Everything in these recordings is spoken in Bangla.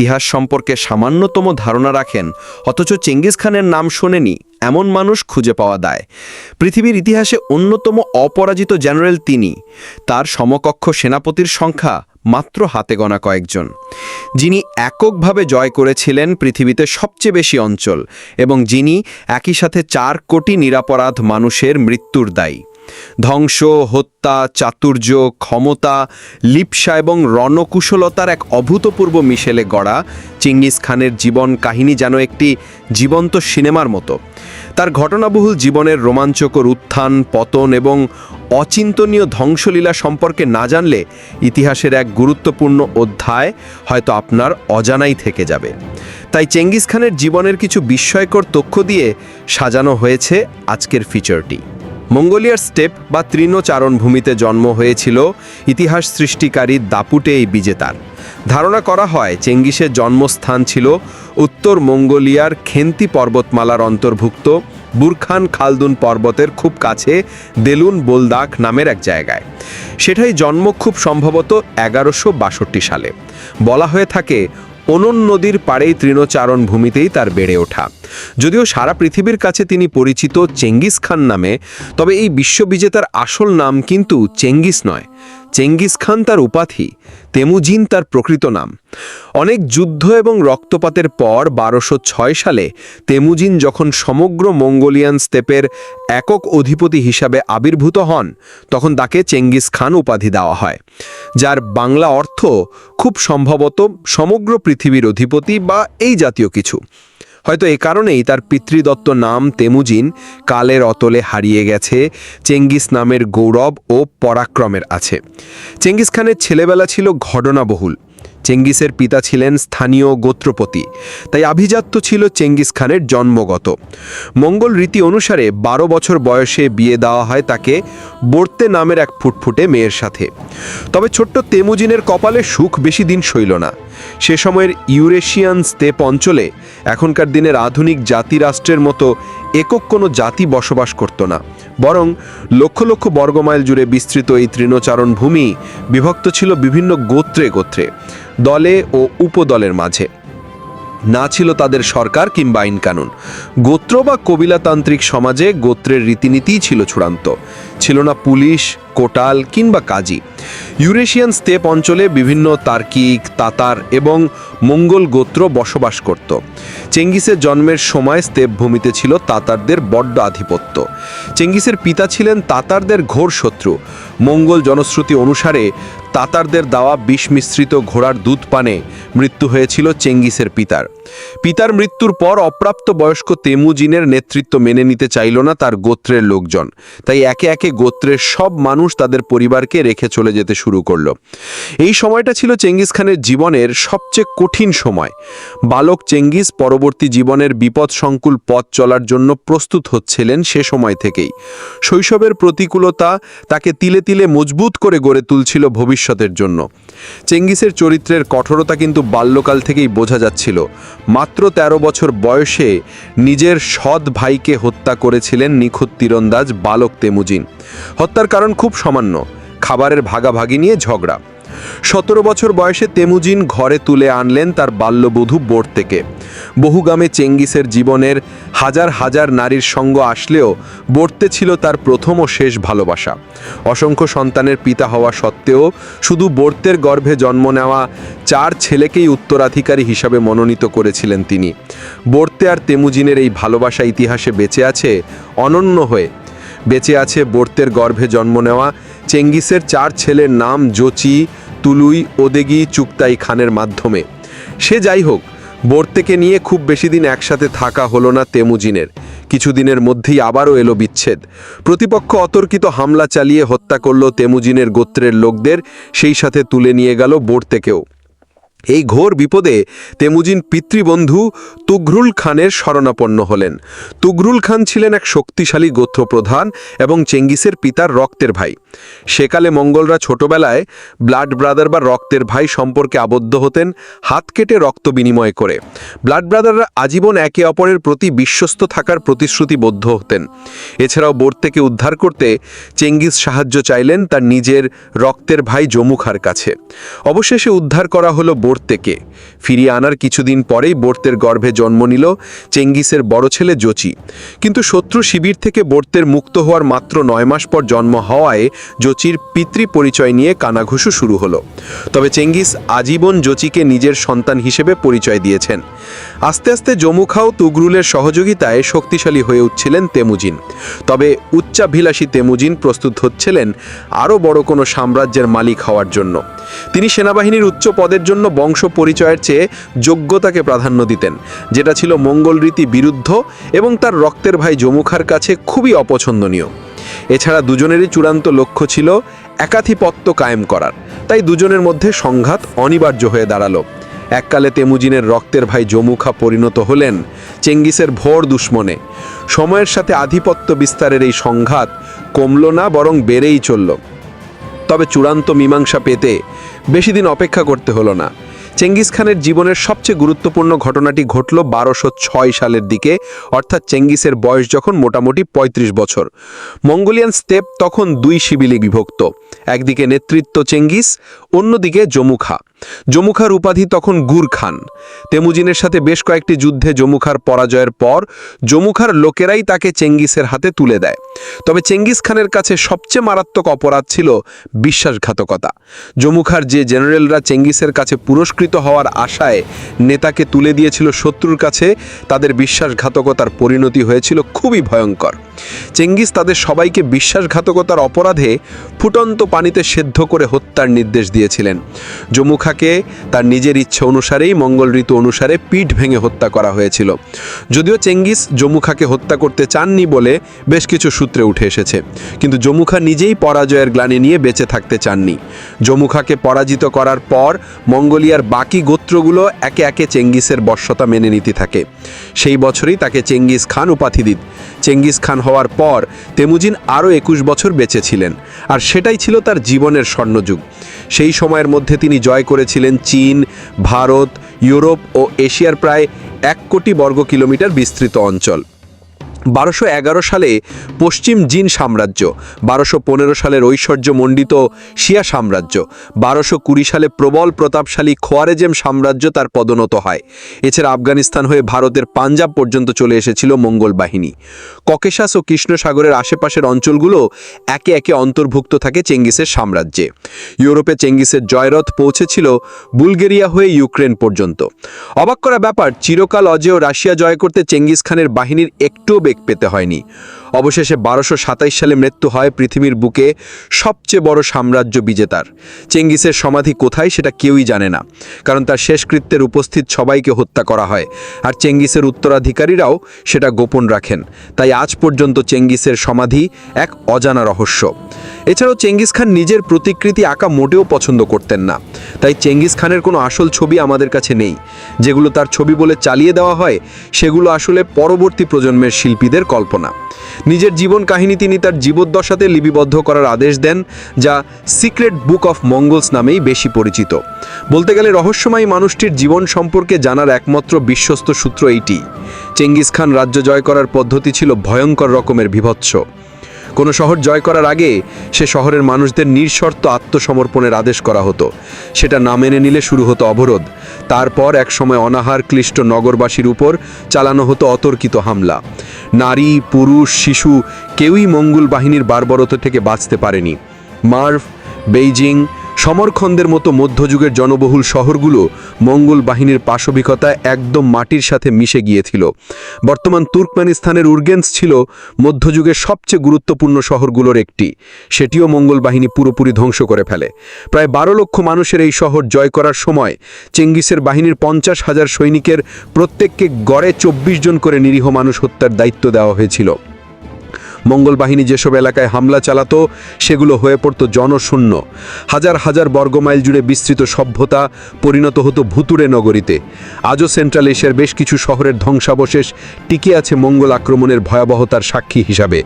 ইতিহাস সম্পর্কে সামান্যতম ধারণা রাখেন, অথচ চেঙ্গিস খানের নাম শোনেনি, এমন মানুষ খুঁজে পাওয়া দায়। পৃথিবীর ইতিহাসে অন্যতম অপরাজিত জেনারেল তিনি। তার সমকক্ষ সেনাপতির সংখ্যা মাত্র হাতে গোনা কয়েকজন। যিনি এককভাবে জয় করেছিলেন পৃথিবীতে সবচেয়ে বেশি অঞ্চল এবং যিনি একই সাথে চার কোটি নিরাপরাধ মানুষের মৃত্যুর দায়ী। ধ্বংস, হত্যা, চাতুর্য, ক্ষমতা, লিপসা এবং রণকুশলতার এক অভূতপূর্ব মিশেলে গড়া চিঙ্গিস খানের জীবন কাহিনী যেন একটি জীবন্ত সিনেমার মতো। তার ঘটনাবহুল জীবনের রোমাঞ্চকর উত্থান, পতন এবং অচিন্তনীয় ধ্বংসলীলা সম্পর্কে না জানলে ইতিহাসের এক গুরুত্বপূর্ণ অধ্যায় হয়তো আপনার অজানাই থেকে যাবে। তাই চেঙ্গিস খানের জীবনের কিছু বিস্ময়কর তথ্য দিয়ে সাজানো হয়েছে আজকের ফিচারটি মঙ্গোলিয়ার স্টেপ বা তৃণচারণ ভূমিতে জন্ম হয়েছিল ইতিহাস সৃষ্টিকারী দাপুটে এই বিজেতার। ধারণা করা হয় চেঙ্গিসের জন্মস্থান ছিল উত্তর মঙ্গোলিয়ার খেন্তি পর্বতমালার অন্তর্ভুক্ত বুরখান খালদুন পর্বতের খুব কাছে দেলুন বোলদাক নামের এক জায়গায়। সেটাই জন্ম খুব সম্ভবত এগারোশো সালে। বলা হয়ে থাকে অনন নদীর পাড়েই তৃণচারণ ভূমিতেই তার বেড়ে ওঠা। যদিও সারা পৃথিবীর কাছে তিনি পরিচিত চেঙ্গিস খান নামে, তবে এই বিশ্ববিজেতার আসল নাম কিন্তু চেঙ্গিস নয়। চেঙ্গিস খান তার উপাধি, তেমুজিন তার প্রকৃত নাম। অনেক যুদ্ধ এবং রক্তপাতের পর বারোশো ছয় সালে তেমুজিন যখন সমগ্র মঙ্গোলিয়ান স্তেপের একক অধিপতি হিসাবে আবির্ভূত হন, তখন তাকে চেঙ্গিস খান উপাধি দেওয়া হয়, যার বাংলা অর্থ খুব সম্ভবত সমগ্র পৃথিবীর অধিপতি বা এই জাতীয় কিছু। হয়তো এ কারণেই তার পিতৃদত্ত নাম তেমুজিন কালের অতলে হারিয়ে গেছে, চেঙ্গিস নামের গৌরব ও পরাক্রমের আছে। চেঙ্গিস খানের ছেলেবেলা ছিল ঘটনাবহুল। চেঙ্গিসের পিতা ছিলেন স্থানীয় গোত্রপতি। তাই আভিজাত্য ছিল চেঙ্গিস খানের জন্মগত। মঙ্গল রীতি অনুসারে বারো বছর বয়সে বিয়ে দেওয়া হয় তাকে বর্তে নামের এক ফুটফুটে মেয়ের সাথে। তবে ছোট্ট তেমুজিনের কপালে সুখ বেশি দিন সইল না। সে সময়ের ইউরেশিয়ান স্তেপ অঞ্চলে এখনকার দিনের আধুনিক জাতিরাষ্ট্রের মতো একক কোনো জাতি বসবাস করত না, বরং লক্ষ লক্ষ বর্গমাইল জুড়ে বিস্তৃত এই তৃণচারণ ভূমি বিভক্ত ছিল বিভিন্ন গোত্রে গোত্রে, দলে ও উপদলের মাঝে। না ছিল তাদের সরকার কিংবা আইন কানুন গোত্র বা কবিলাতান্ত্রিক সমাজে গোত্রের রীতিনীতিই ছিল চূড়ান্ত। ছিল না পুলিশ, কোটাল কিংবা কাজী। ইউরেশিয়ান স্তেপ অঞ্চলে বিভিন্ন তার্কিক, তাতার এবং মঙ্গল গোত্র বসবাস করত। চেঙ্গিসের জন্মের সময় স্তেপ ভূমিতে ছিল তাতারদের বড্ড আধিপত্য। চেঙ্গিসের পিতা ছিলেন তাতারদের ঘোর শত্রু। মঙ্গল জনশ্রুতি অনুসারে তাতারদের দেওয়া বিষ মিশ্রিত ঘোড়ার দুধ পানে মৃত্যু হয়েছিল চেঙ্গিসের পিতার। পিতার মৃত্যুর পর অপ্রাপ্ত বয়স্ক তেমুজিনের নেতৃত্ব মেনে নিতে চাইল না তার গোত্রের লোকজন। তাই একে একে গোত্রের সব মানুষ তাদের পরিবারকে রেখে চলে যেতে শুরু করল। এই সময়টা ছিল চেঙ্গিস খানের জীবনের সবচেয়ে কঠিন সময়। বালক চেঙ্গিস পরবর্তী জীবনের বিপদ সংকুল পথ চলার জন্য প্রস্তুত হচ্ছিলেন সে সময় থেকেই। শৈশবের প্রতিকূলতা তাকে তিলে তিলে মজবুত করে গড়ে তুলছিল ভবিষ্যতের জন্য। চেঙ্গিসের চরিত্রের কঠোরতা কিন্তু বাল্যকাল থেকেই বোঝা যাচ্ছিল। মাত্র ১৩ বছর বয়সে নিজের সৎ ভাইকে হত্যা করেছিলেন নিখুঁত তীরন্দাজ বালক তেমুজিন। হত্যার কারণ খুব সামান্য। খাবারের ভাগাভাগি নিয়ে ঝগড়া। সতেরো বছর বয়সে তেমুজিন ঘরে তুলে আনলেন তার বাল্যবধূ বোর্ড থেকে। বহুগামে চেঙ্গিসের জীবনের হাজার হাজার নারীর সঙ্গ আসলেও বর্তে ছিল তার প্রথম ও শেষ ভালোবাসা। অসংখ্য সন্তানের পিতা হওয়া সত্ত্বেও শুধু বর্তের গর্ভে জন্ম নেওয়া চার ছেলেকেই উত্তরাধিকারী হিসাবে মনোনীত করেছিলেন তিনি। বর্তে আর তেমুজিনের এই ভালোবাসা ইতিহাসে বেঁচে আছে, অনন্য হয়ে। বেঁচে আছে বর্তের গর্ভে জন্ম নেওয়া চেঙ্গিসের চার ছেলের নাম জোচি, তুলুই, ওদেগি চুক্তাই খানের মাধ্যমে। সে যাই হোক বর্তেকে নিয়ে খুব বেশি দিন একসাথে থাকা হলো না তেমুজিনের। কিছুদিনের মধ্যেই আবারও এলো বিচ্ছেদ। প্রতিপক্ষ অতর্কিত হামলা চালিয়ে হত্যা করল তেমুজিনের গোত্রের লোকদের, সেই সাথে তুলে নিয়ে গেল বর্তেকেও এই ঘোর বিপদে তেমুজিন পিতৃবন্ধু তুঘরুল খানের শরণাপন্ন হলেন। তুঘরুল খান ছিলেন এক শক্তিশালী গোত্রপ্রধান এবং চেঙ্গিসের পিতার রক্তের ভাই। সেকালে মঙ্গলরা ছোটবেলায় ব্লাড ব্রাদার বা রক্তের ভাই সম্পর্কে আবদ্ধ হতেন, হাত কেটে রক্ত বিনিময় করে। ব্লাড ব্রাদাররা আজীবন একে অপরের প্রতি বিশ্বস্ত থাকার প্রতিশ্রুতিবদ্ধ হতেন। এছাড়াও বোর্ড থেকে উদ্ধার করতে চেঙ্গিস সাহায্য চাইলেন তার নিজের রক্তের ভাই জমুখার কাছে। অবশেষে উদ্ধার করা হলো বোর্ড বোর্তেকে ফিরিয়ে আনার কিছুদিন পরেই বোর্তের গর্ভে জন্ম নিল চেঙ্গিসের বড় ছেলে জচি কিন্তু শত্রু শিবির থেকে বোর্তের মুক্ত হওয়ার মাত্র নয় মাস পর জন্ম হওয়ায় জচির পিতৃ পরিচয় নিয়ে কানাঘুষু শুরু হলো। তবে চেঙ্গিস আজীবন জোচিকে নিজের সন্তান হিসেবে পরিচয় দিয়েছেন। আস্তে আস্তে জমুখাও তুগরুলের সহযোগিতায় শক্তিশালী হয়ে উঠছিলেন তেমুজিন। তবে উচ্চাভিলাষী তেমুজিন প্রস্তুত হচ্ছিলেন আরও বড় কোনো সাম্রাজ্যের মালিক হওয়ার জন্য। তিনি সেনাবাহিনীর উচ্চ পদের জন্য বংশ পরিচয়ের চেয়ে যোগ্যতাকে প্রাধান্য দিতেন, যেটা ছিল মঙ্গল রীতি বিরুদ্ধ এবং তার রক্তের ভাই জমুখার কাছে খুবই অপছন্দনীয়। এছাড়া দুজনেরই চূড়ান্ত লক্ষ্য ছিল একাধিপত্য কায়েম করার। তাই দুজনের মধ্যে সংঘাত অনিবার্য হয়ে দাঁড়াল। এককালে তেমুজিনের রক্তের ভাই জমুখা পরিণত হলেন চেঙ্গিসের ভোর দুশ্মনে। সময়ের সাথে আধিপত্য বিস্তারের এই সংঘাত কমল না, বরং বেড়েই চলল। তবে চূড়ান্ত মীমাংসা পেতে বেশি দিন অপেক্ষা করতে হলো না। চেঙ্গিস খানের জীবনের সবচেয়ে গুরুত্বপূর্ণ ঘটনাটি ঘটল বারোশো ছয় সালের দিকে, অর্থাৎ চেঙ্গিসের বয়স যখন মোটামুটি ৩৫ বছর। মঙ্গোলিয়ান স্টেপ তখন দুই শিবিলে বিভক্ত। একদিকে নেতৃত্ব চেঙ্গিস, অন্যদিকে জমুখা। জমুখার উপাধি তখন গুর খান। তেমুজিনের সাথে বেশ কয়েকটি যুদ্ধে জমুখার পরাজয়ের পর জমুখার লোকেরাই তাকে চেঙ্গিসের হাতে তুলে দেয়। তবে চেঙ্গিস খানের কাছে সবচেয়ে মারাত্মক অপরাধ ছিল বিশ্বাসঘাতকতা। জমুখার যে জেনারেলরা চেঙ্গিসের কাছে পুরস্কৃত হওয়ার আশায় নেতাকে তুলে দিয়েছিল শত্রুর কাছে, তাদের বিশ্বাসঘাতকতার পরিণতি হয়েছিল খুবই ভয়ঙ্কর। চেঙ্গিস তাদের সবাইকে বিশ্বাসঘাতকতার অপরাধে ফুটন্ত পানিতে সেদ্ধ করে হত্যার নির্দেশ দিয়েছিলেন। জমুখাকে তার নিজের ইচ্ছে অনুসারেই মঙ্গল ঋতু অনুসারে পিঠ ভেঙে হত্যা করা হয়েছিল। যদিও চেঙ্গিস জমুখাকে হত্যা করতে চাননি বলে বেশ কিছু সূত্রে উঠে এসেছে, কিন্তু জমুখা নিজেই পরাজয়ের গ্লানি নিয়ে বেঁচে থাকতে চাননি। জমুখাকে পরাজিত করার পর মঙ্গোলিয়ার বাকি গোত্রগুলো একে একে চেঙ্গিসের বর্ষতা মেনে নিতে থাকে। সেই বছরই তাকে চেঙ্গিস খান উপাধি দিত চেঙ্গিস খান হওয়ার পর তেমুজিন আরও একুশ বছর বেঁচে ছিলেন, আর সেটাই ছিল তার জীবনের স্বর্ণযুগ। সেই সময়ের মধ্যে তিনি জয় করেছিলেন চীন, ভারত, ইউরোপ ও এশিয়ার প্রায় এক কোটি বর্গ কিলোমিটার বিস্তৃত অঞ্চল। বারোশো এগারো সালে পশ্চিম জিন সাম্রাজ্য, বারোশো পনেরো সালের ঐশ্বর্যমণ্ডিত শিয়া সাম্রাজ্য, বারোশো কুড়ি সালে প্রবল প্রতাপশালী খোয়ারেজেম সাম্রাজ্য তার পদোন্নত হয়। এছাড়া আফগানিস্তান হয়ে ভারতের পাঞ্জাব পর্যন্ত চলে এসেছিল মঙ্গল বাহিনী। ককেশাস ও কৃষ্ণসাগরের আশেপাশের অঞ্চলগুলো একে একে অন্তর্ভুক্ত থাকে চেঙ্গিসের সাম্রাজ্যে। ইউরোপে চেঙ্গিসের জয়রথ পৌঁছেছিল বুলগেরিয়া হয়ে ইউক্রেন পর্যন্ত। অবাক করা ব্যাপার, চিরকাল অজেয় রাশিয়া জয় করতে চেঙ্গিস খানের বাহিনীর একটুও বেগ পেতে হয়নি। অবশেষে বারোশো সাতাইশ সালে মৃত্যু হয় পৃথিবীর বুকে সবচেয়ে বড় সাম্রাজ্য বিজেতার। চেঙ্গিসের সমাধি কোথায় সেটা কেউই জানে না, কারণ তার শেষকৃত্যের উপস্থিত সবাইকে হত্যা করা হয়। আর চেঙ্গিসের উত্তরাধিকারীরাও সেটা গোপন রাখেন। তাই আজ পর্যন্ত চেঙ্গিসের সমাধি এক অজানা রহস্য। এছাড়াও চেঙ্গিস খান নিজের প্রতিকৃতি আঁকা মোটেও পছন্দ করতেন না। তাই চেঙ্গিস খানের কোনো আসল ছবি আমাদের কাছে নেই। যেগুলো তার ছবি বলে চালিয়ে দেওয়া হয়, সেগুলো আসলে পরবর্তী প্রজন্মের শিল্পীদের কল্পনা। নিজের জীবন কাহিনী তিনি তার জীবদ্দশাতে লিপিবদ্ধ করার আদেশ দেন, যা সিক্রেট বুক অফ মঙ্গলস নামেই বেশি পরিচিত। বলতে গেলে রহস্যময়ী মানুষটির জীবন সম্পর্কে জানার একমাত্র বিশ্বস্ত সূত্র এইটি। চেঙ্গিস খান রাজ্য জয় করার পদ্ধতি ছিল ভয়ঙ্কর রকমের বিভৎস। কোনো শহর জয় করার আগে সে শহরের মানুষদের নিঃশর্ত আত্মসমর্পণের আদেশ করা হতো। সেটা না মেনে নিলে শুরু হতো অবরোধ। তারপর এক সময় অনাহার ক্লিষ্ট নগরবাসীর উপর চালানো হতো অতর্কিত হামলা। নারী, পুরুষ, শিশু কেউই মঙ্গল বাহিনীর বারবরত থেকে বাঁচতে পারেনি। মার্ভ বেইজিং সমরখন্দের মতো মধ্যযুগের জনবহুল শহরগুলো মঙ্গল বাহিনীর পাশবিকতায় একদম মাটির সাথে মিশে গিয়েছিল। বর্তমান তুর্কমেনিস্তানের উর্গেন্স ছিল মধ্যযুগের সবচেয়ে গুরুত্বপূর্ণ শহরগুলোর একটি। সেটিও মঙ্গল বাহিনী পুরোপুরি ধ্বংস করে ফেলে। প্রায় বারো লক্ষ মানুষের এই শহর জয় করার সময় চেঙ্গিসের বাহিনীর পঞ্চাশ হাজার সৈনিকের প্রত্যেককে গড়ে চব্বিশ জন করে নিরীহ মানুষ হত্যার দায়িত্ব দেওয়া হয়েছিল। মঙ্গল বাহিনী যেসব এলাকায় হামলা চালাতো, সেগুলো হয়ে পড়ত জনশূন্য। হাজার হাজার বর্গমাইল জুড়ে বিস্তৃত সভ্যতা পরিণত হতো ভুতুড়ে নগরীতে। আজও সেন্ট্রাল এশিয়ার বেশ কিছু শহরের ধ্বংসাবশেষ টিকে আছে মঙ্গল আক্রমণের ভয়াবহতার সাক্ষী হিসাবে।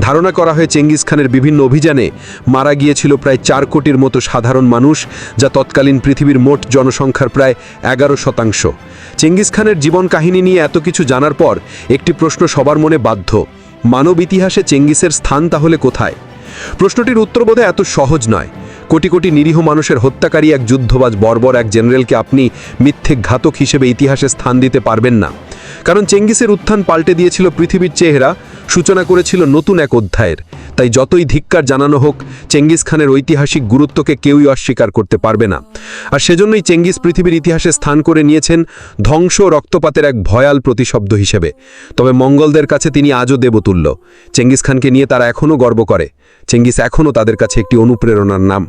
ধারণা করা হয় চেঙ্গিস খানের বিভিন্ন অভিযানে মারা গিয়েছিল প্রায় চার কোটির মতো সাধারণ মানুষ, যা তৎকালীন পৃথিবীর মোট জনসংখ্যার প্রায় এগারো শতাংশ। চেঙ্গিস খানের জীবন কাহিনী নিয়ে এত কিছু জানার পর একটি প্রশ্ন সবার মনে বাধ্য। মানব ইতিহাসে চেঙ্গিসের স্থান তাহলে কোথায়? প্রশ্নটির উত্তর বোধহয় এত সহজ নয়। কোটি কোটি নিরীহ মানুষের হত্যাকারী এক যুদ্ধবাজ বর্বর এক জেনারেলকে আপনি মিথ্যে ঘাতক হিসেবে ইতিহাসে স্থান দিতে পারবেন না। কারণ চেঙ্গিসের উত্থান পাল্টে দিয়েছিল পৃথিবীর চেহারা, সূচনা করেছিল নতুন এক অধ্যায়ের। তাই যতই ধিক্কার জানানো হোক, চেঙ্গিস খানের ঐতিহাসিক গুরুত্বকে কেউই অস্বীকার করতে পারবে না। আর সেজন্যই চেঙ্গিস পৃথিবীর ইতিহাসে স্থান করে নিয়েছেন ধ্বংস রক্তপাতের এক ভয়াল প্রতিশব্দ হিসেবে। তবে মঙ্গলদের কাছে তিনি আজও দেবতুল্য। চেঙ্গিস খানকে নিয়ে তারা এখনও গর্ব করে। চেঙ্গিস এখনও তাদের কাছে একটি অনুপ্রেরণার নাম।